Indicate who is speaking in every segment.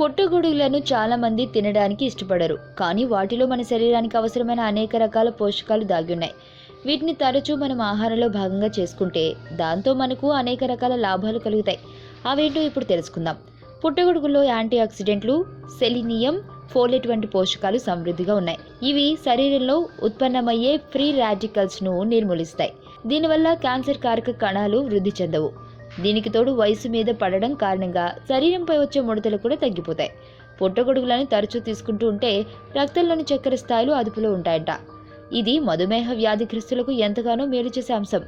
Speaker 1: పుట్టగొడుగులను చాలా మంది తినడానికి ఇష్టపడరు. కానీ వాటిలో మన శరీరానికి అవసరమైన అనేక రకాల పోషకాలు దాగి ఉన్నాయి వీటిని తరచూ మనం ఆహారంలో భాగంగా చేసుకుంటే దాంతో మనకు అనేక రకాల లాభాలు కలుగుతాయి. అవేంటో ఇప్పుడు తెలుసుకుందాం. పుట్టగొడుగుల్లో యాంటీ ఆక్సిడెంట్లు సెలినియం ఫోలెట్ వంటి పోషకాలు సమృద్ధిగా ఉన్నాయి. ఇవి శరీరంలో ఉత్పన్నమయ్యే ఫ్రీ రాడికల్స్ను నిర్మూలిస్తాయి. దీనివల్ల క్యాన్సర్ కారక కణాలు వృద్ధి చెందవు. దీనికి తోడు వయసు మీద పడడం కారణంగా శరీరంపై వచ్చే ముడతలు కూడా తగ్గిపోతాయి. పుట్టగొడుగులను తరచూ తీసుకుంటూ ఉంటే రక్తంలోని చక్కెర స్థాయిలు అదుపులో ఉంటాయంట. ఇది మధుమేహ వ్యాధిగ్రస్తులకు ఎంతగానో మేలు చేసే అంశం.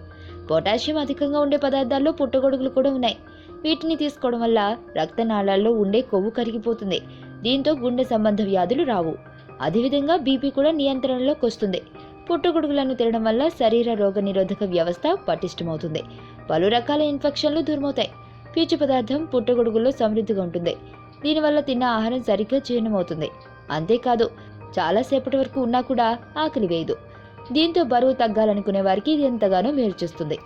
Speaker 1: పొటాషియం అధికంగా ఉండే పదార్థాల్లో పుట్టగొడుగులు కూడా ఉన్నాయి. వీటిని తీసుకోవడం వల్ల రక్తనాళాల్లో ఉండే కొవ్వు కరిగిపోతుంది. దీంతో గుండె సంబంధ వ్యాధులు రావు. అదేవిధంగా బీపీ కూడా నియంత్రణలోకి వస్తుంది. పుట్టగొడుగులను తినడం వల్ల శరీర రోగ నిరోధక వ్యవస్థ పటిష్టమవుతుంది. పలు రకాల ఇన్ఫెక్షన్లు దూరమవుతాయి. పీచు పదార్థం పుట్టగొడుగుల్లో సమృద్ధిగా ఉంటుంది. దీనివల్ల తిన్న ఆహారం సరిగ్గా జీర్ణమవుతుంది. అంతేకాదు చాలాసేపటి వరకు ఉన్నా కూడా ఆకలి వేయదు. దీంతో బరువు తగ్గాలనుకునే వారికి ఇది ఎంతగానో మేలు చేస్తుంది.